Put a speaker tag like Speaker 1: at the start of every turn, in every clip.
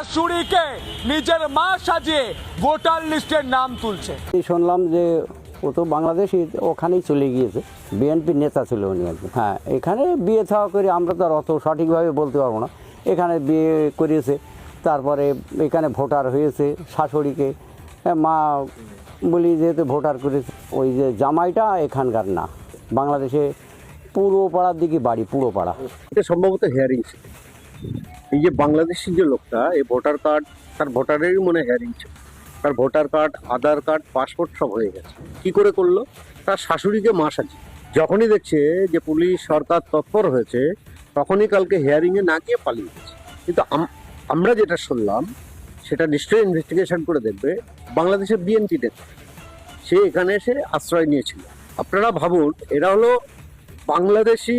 Speaker 1: শাশুড়িকে নিজের মা সাজিয়ে ভোটার লিস্টের নাম তুলছে।
Speaker 2: শুনলাম যে ও তো বাংলাদেশি ওখানেই চলে গিয়েছে। বিএনপির নেতা ছিল উনি একজন হ্যাঁ এখানে বিয়ে থাওয়া করে আমরা তো আর অত সঠিকভাবে বলতে পারব না। এখানে বিয়ে করিয়েছে তারপরে এখানে ভোটার হয়েছে শাশুড়িকে। হ্যাঁ, মা বলি যেহেতু ভোটার করেছে ওই যে জামাইটা এখানকার না। বাংলাদেশে পুরো পাড়ার দিকে বাড়ি পুরো পাড়া
Speaker 3: এটা সম্ভবত হেয়ারিং ছিল। এই যে বাংলাদেশি যে লোকটা, এই ভোটার কার্ড, তার ভোটারেরই মনে হেয়ারিং ছিল তার voter card, Aadhaar card, passport সব হয়ে গেছে। কি করে করল? তার শাশুড়িকে মা সাজিয়ে। যখনই দেখছে যে পুলিশ, সরকার তৎপর হয়েছে, তখনই কালকে হেয়ারিংয়ে না গিয়ে পালিয়ে গেছে। কিন্তু আমরা যেটা শুনলাম, সেটা নিশ্চয়ই ইনভেস্টিগেশন করে দেখবে, বাংলাদেশের বিএনপি নেতা সে এখানে এসে আশ্রয় নিয়েছিল। আপনারা ভাবুন, এরা হলো বাংলাদেশি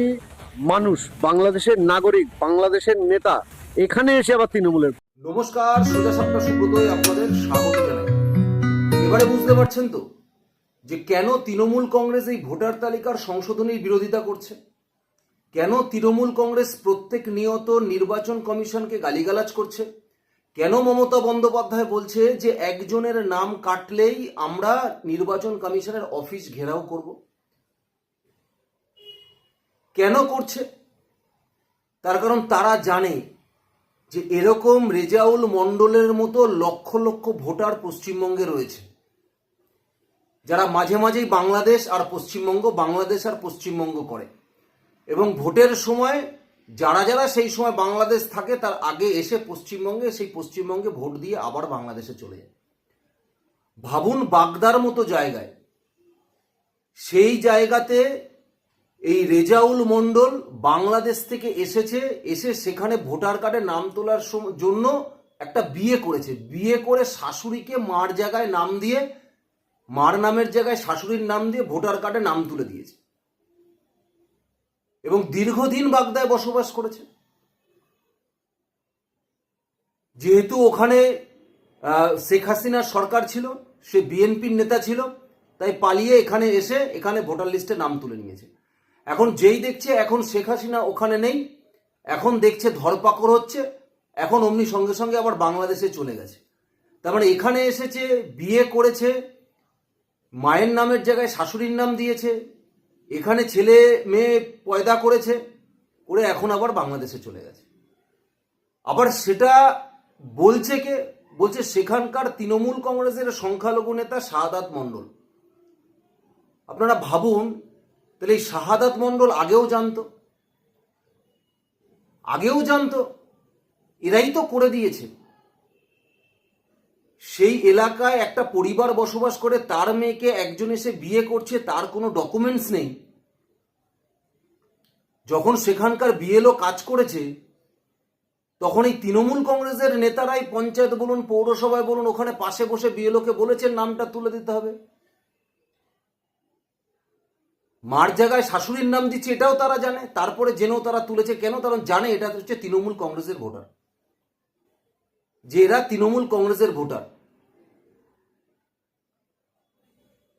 Speaker 3: মানুষ, বাংলাদেশের নাগরিক, বাংলাদেশের নেতা। এখানে এসে আবার তৃণমূলের
Speaker 4: নমস্কার, সোজা সাপটা সুব্রতই আপনাদের স্বাগত জানাই। এবারে বুঝতে পারছেন তো যে কেন তৃণমূল কংগ্রেস এই ভোটার তালিকার সংশোধনীর বিরোধিতা করছে? কেন তৃণমূল কংগ্রেস প্রত্যেক নিয়ত নির্বাচন কমিশনকে গালিগালাজ করছে? কেন মমতা বন্দ্যোপাধ্যায় বলছে যে একজনের নাম কাটলেই আমরা নির্বাচন কমিশনের অফিস ঘেরাও করব? কেন করছে? তার কারণ তারা জানে যে এরকম রেজাউল মণ্ডলের মতো লক্ষ লক্ষ ভোটার পশ্চিমবঙ্গে রয়েছে। যারা মাঝে মাঝেই বাংলাদেশ আর পশ্চিমবঙ্গ, বাংলাদেশ আর পশ্চিমবঙ্গ করে। এবং ভোটের সময় যারা যারা সেই সময় বাংলাদেশ থাকে, তার আগে এসে পশ্চিমবঙ্গে, সেই পশ্চিমবঙ্গে ভোট দিয়ে আবার বাংলাদেশে চলে যায়। ভাবুন বাগদার মতো জায়গায়। সেই জায়গাতে এই রেজাউল মণ্ডল বাংলাদেশ থেকে এসেছে, এসে সেখানে ভোটার কার্ডে নাম তোলার জন্য একটা বিয়ে করেছে। বিয়ে করে শাশুড়িকে মার জায়গায় নাম দিয়ে, মার নামের জায়গায় শাশুড়ির নাম দিয়ে ভোটার কার্ডে নাম তুলে দিয়েছে। এবং দীর্ঘদিন বাগদায় বসবাস করেছে। যেহেতু ওখানে শেখ হাসিনার সরকার ছিল, সে বিএনপির নেতা ছিল, তাই পালিয়ে এখানে এসে এখানে ভোটার লিস্টে নাম তুলে নিয়েছে। এখন যেই দেখছে, এখন শেখ হাসিনা ওখানে নেই, এখন দেখছে ধরপাকড় হচ্ছে, এখন অমনি সঙ্গে সঙ্গে আবার বাংলাদেশে চলে গেছে। তার মানে এখানে এসেছে, বিয়ে করেছে, মায়ের নামের জায়গায় শাশুড়ির নাম দিয়েছে, এখানে ছেলে মেয়ে পয়দা করেছে, করে এখন আবার বাংলাদেশে চলে গেছে। আবার সেটা বলছে কে? বলছে সেখানকার তৃণমূল কংগ্রেসের সংখ্যালঘু নেতা শাহাদাত মণ্ডল। আপনারা ভাবুন তাহলে এই শাহাদাত মণ্ডল আগেও জানতো আগেও জানতো, এরাই তো করে দিয়েছে। সেই এলাকায় একটা পরিবার বসবাস করে, তার মেয়েকে একজন এসে বিয়ে করছে, তার কোনো ডকুমেন্টস নেই। যখন সেখানকার বিএলও কাজ করেছে, তখন এই তৃণমূল কংগ্রেসের নেতারাই পঞ্চায়েত বলুন, পৌরসভায় বলুন, ওখানে পাশে বসে বিএলওকে বলেছেন, নামটা তুলে দিতে হবে। মার জায়গায় শাশুড়ির নাম দিচ্ছে, এটাও তারা জানে। তারপরে জেনেও তারা তুলেছে, কেন? কারণ জানে এটা হচ্ছে তৃণমূল কংগ্রেসের ভোটার। যে এরা তৃণমূল কংগ্রেসের ভোটার।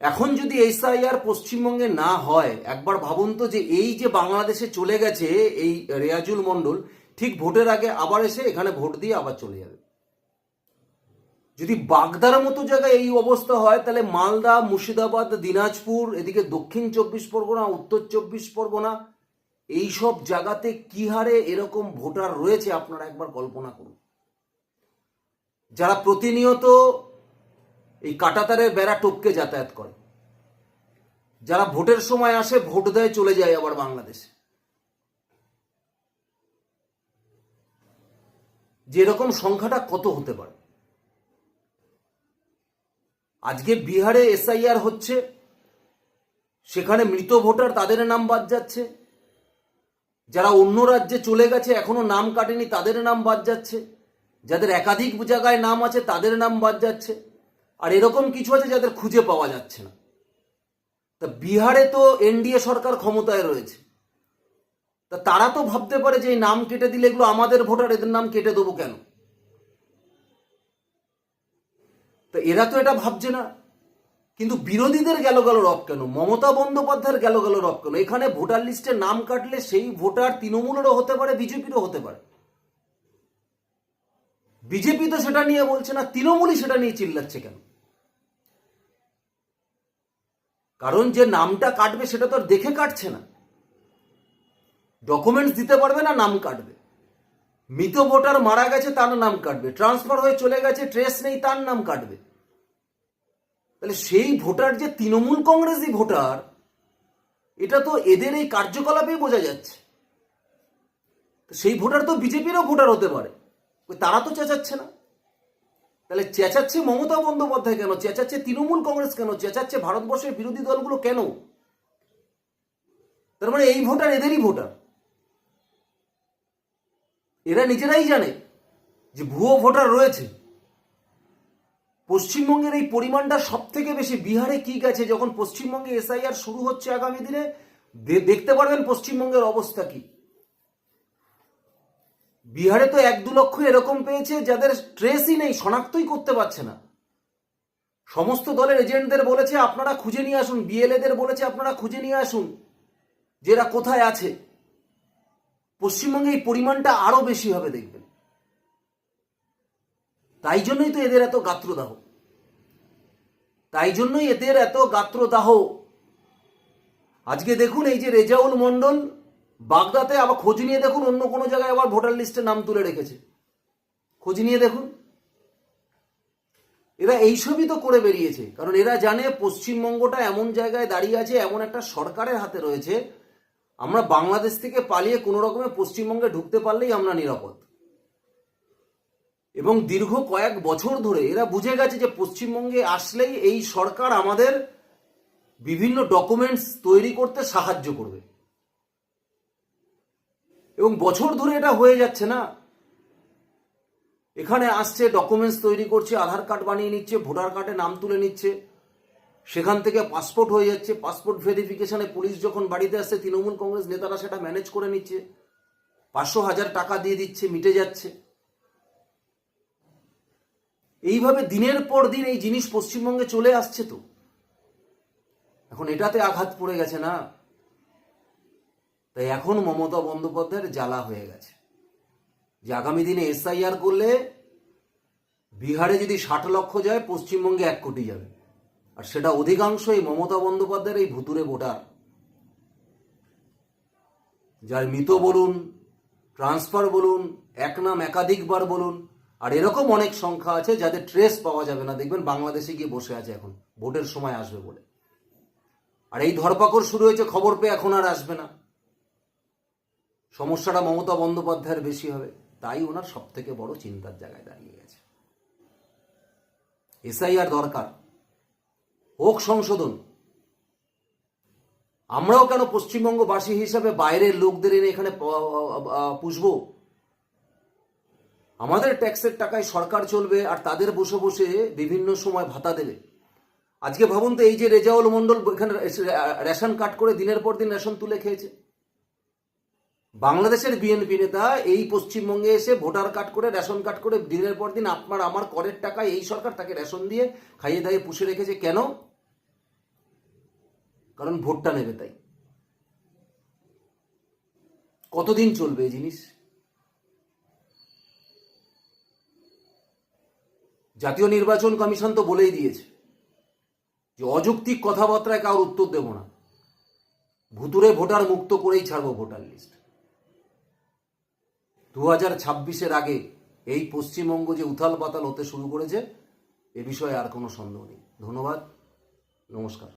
Speaker 4: এখন যদি এসআইআর পশ্চিমবঙ্গে না হয়, একবার ভাবুন তো যে এই যে বাংলাদেশে চলে গেছে এই রেয়াজুল মণ্ডল, ঠিক ভোটের আগে আবার এসে এখানে ভোট দিয়ে আবার চলে যাবে। যদি বাগদার মতো জায়গায় এই অবস্থা হয়, তাহলে মালদা, মুর্শিদাবাদ, দিনাজপুর, এদিকে দক্ষিণ চব্বিশ পরগনা, উত্তর চব্বিশ পরগনা, এই সব জায়গাতে কি হারে এরকম ভোটার রয়েছে আপনারা একবার কল্পনা করুন। যারা প্রতিনিয়ত এই কাটাতারের বেড়া টপকে যাতায়াত করে, যারা ভোটের সময় আসে, ভোট দেয়, চলে যায় আবার বাংলাদেশে। যে এরকম সংখ্যাটা কত হতে পারে? আজকে বিহারে এসআইআর হচ্ছে, সেখানে মৃত ভোটার তাদের নাম বাদ যাচ্ছে, যারা অন্য রাজ্যে চলে গেছে এখনও নাম কাটেনি তাদের নাম বাদ যাচ্ছে, যাদের একাধিক জায়গায় নাম আছে তাদের নাম বাদ যাচ্ছে, আর এরকম কিছু আছে যাদের খুঁজে পাওয়া যাচ্ছে না। তা বিহারে তো এনডিএ সরকার ক্ষমতায় রয়েছে, তা তারা তো ভাবতে পারে যে এই নাম কেটে দিলে এগুলো আমাদের ভোটার, এদের নাম কেটে দেবো কেন? তো এরা তো এটা ভাবছে না। কিন্তু বিরোধীদের গেল গেল রব কেন? মমতা বন্দ্যোপাধ্যায়ের গেল গেল রব কেন? এখানে ভোটার লিস্টে নাম কাটলে সেই ভোটার তৃণমূলেরও হতে পারে, বিজেপিরও হতে পারে। বিজেপি তো সেটা নিয়ে বলছে না, তৃণমূলই সেটা নিয়ে চিল্লাচ্ছে কেন? কারণ যে নামটা কাটবে সেটা তো দেখে কাটছে না। ডকুমেন্টস দিতে পারবে না, নাম কাটবে। মৃত ভোটার মারা গেছে, তার নাম কাটবে। ট্রান্সফার হয়ে চলে গেছে ট্রেস নেই, তার নাম কাটবে। তাহলে সেই ভোটার যে তৃণমূল কংগ্রেসই ভোটার, এটা তো এদের এই কার্যকলাপেই বোঝা যাচ্ছে। সেই ভোটার তো বিজেপিরও ভোটার হতে পারে। তারা তো চেঁচাচ্ছে না। তাহলে চেঁচাচ্ছে মমতা বন্দ্যোপাধ্যায় কেন? চেঁচাচ্ছে তৃণমূল কংগ্রেস কেন? চেঁচাচ্ছে ভারতবর্ষের বিরোধী দলগুলো কেন? তার মানে এই ভোটার এদেরই ভোটার। এরা নিজেরাই জানে যে ভুয়ো ভোটার রয়েছে। পশ্চিমবঙ্গের এই পরিমাণটা সব থেকে বেশি বিহারে কি গেছে যখন পশ্চিমবঙ্গে এসআইআর শুরু হচ্ছে আগামী দিনে? দেখতে পারবেন পশ্চিমবঙ্গের অবস্থা কি। বিহারে তো এক দু লক্ষ এরকম পেয়েছে যাদের ট্রেসই নেই, শনাক্তই করতে পারছে না। সমস্ত দলের এজেন্টদের বলেছে, আপনারা খুঁজে নিয়ে আসুন বিএলএদের বলেছে, আপনারা খুঁজে নিয়ে আসুন যে এরা কোথায় আছে। পশ্চিমবঙ্গে এই পরিমাণটা আরও বেশি হবে, দেখবেন। তাই জন্যই তো এদের এত গাত্রদাহ। তাই জন্যই এদের এত গাত্রদাহ। আজকে দেখুন, এই যে রেজাউল মন্ডল বাগদাতে, আবার খোঁজ নিয়ে দেখুন, অন্য কোনো জায়গায় আবার ভোটার লিস্টে নাম তুলে রেখেছে। খোঁজ নিয়ে দেখুন। এরা এইসবই তো করে বেরিয়েছে। কারণ এরা জানে পশ্চিমবঙ্গটা এমন জায়গায় দাঁড়িয়ে আছে, এমন একটা সরকারের হাতে রয়েছে আমরা বাংলাদেশ থেকে পালিয়ে কোনো রকমে পশ্চিমবঙ্গে ঢুকতে পারলেই আমরা নিরাপদ। এবং দীর্ঘ কয়েক বছর ধরে এরা বুঝে গেছে যে পশ্চিমবঙ্গে আসলেই এই সরকার আমাদের বিভিন্ন ডকুমেন্টস তৈরি করতে সাহায্য করবে। এবং বছর ধরে এটা হয়ে যাচ্ছে না। এখানে আসছে ডকুমেন্টস তৈরি করছে, আধার কার্ড বানিয়ে নিচ্ছে, ভোটার কার্ডে নাম তুলে নিচ্ছে। সেখান থেকে পাসপোর্ট হয়ে যাচ্ছে। পাসপোর্ট ভেরিফিকেশনে পুলিশ যখন বাড়িতে আসছে, তৃণমূল কংগ্রেস নেতারা সেটা ম্যানেজ করে নিচ্ছে। পাঁচশো হাজার টাকা দিয়ে দিচ্ছে, মিটে যাচ্ছে। এইভাবে দিনের পর দিন এই জিনিস পশ্চিমবঙ্গে চলে আসছে তো। এখন এটাতে আঘাত পড়ে গেছে না? তাই এখন মমতা বন্দ্যোপাধ্যায়ের জ্বালা হয়ে গেছে। যে আগামী দিনে এসআইআর করলে বিহারে যদি ষাট লক্ষ যায়, পশ্চিমবঙ্গে এক কোটি যাবে। আর সেটা অধিকাংশই মমতা বন্দ্যোপাধ্যায়ের এই ভুতুরে ভোটার। যার মৃত বলুন ট্রান্সফার বলুন, এক নাম একাধিকবার বলুন, আর এরকম অনেক সংখ্যা আছে যাদের ট্রেস পাওয়া যাবে না। দেখবেন বাংলাদেশে গিয়ে বসে আছে এখন, ভোটের সময় আসবে বলে। আর এই ধরপাকড় শুরু হয়েছে, খবর পেয়ে এখন আর আসবে না। সমস্যাটা মমতা বন্দ্যোপাধ্যায়ের বেশি হবে, তাই ওনার সব থেকে বড় চিন্তার জায়গায় দাঁড়িয়ে গেছে। এসআইআর দরকার। হোক সংশোধন। আমরাও কেন পশ্চিমবঙ্গবাসী হিসাবে বাইরের লোকদের এনে এখানে পুষবো? আমাদের ট্যাক্সের টাকায় সরকার চলবে আর তাদের বসে বসে বিভিন্ন সময় ভাতা দেবে। আজকে ভাবুন তো, এই যে রেজাউল মন্ডল এখানে রেশন কার্ড করে দিনের পর দিন রেশন তুলে খেয়েছে। বাংলাদেশের বিএনপি নেতা এই পশ্চিমবঙ্গে এসে ভোটার কার্ড করে, রেশন কার্ড করে দিনের পর দিন আপনার, আমার করের টাকায় এই সরকার তাকে রেশন দিয়ে খাইয়ে দাইয়ে পুষে রেখেছে। কেন? কারণ ভোটটা নেবে তাই। কতদিন চলবে এই জিনিস? জাতীয় নির্বাচন কমিশন তো বলেই দিয়েছে যে অযৌক্তিক কথাবার্তায় কারোর উত্তর দেব না। ভুতুরে ভোটার মুক্ত করেই ছাড়বো ভোটার লিস্ট। দু হাজার ছাব্বিশের আগে এই পশ্চিমবঙ্গ যে উথাল পাতাল হতে শুরু করেছে, এ বিষয়ে আর কোনো সন্দেহ নেই। ধন্যবাদ, নমস্কার।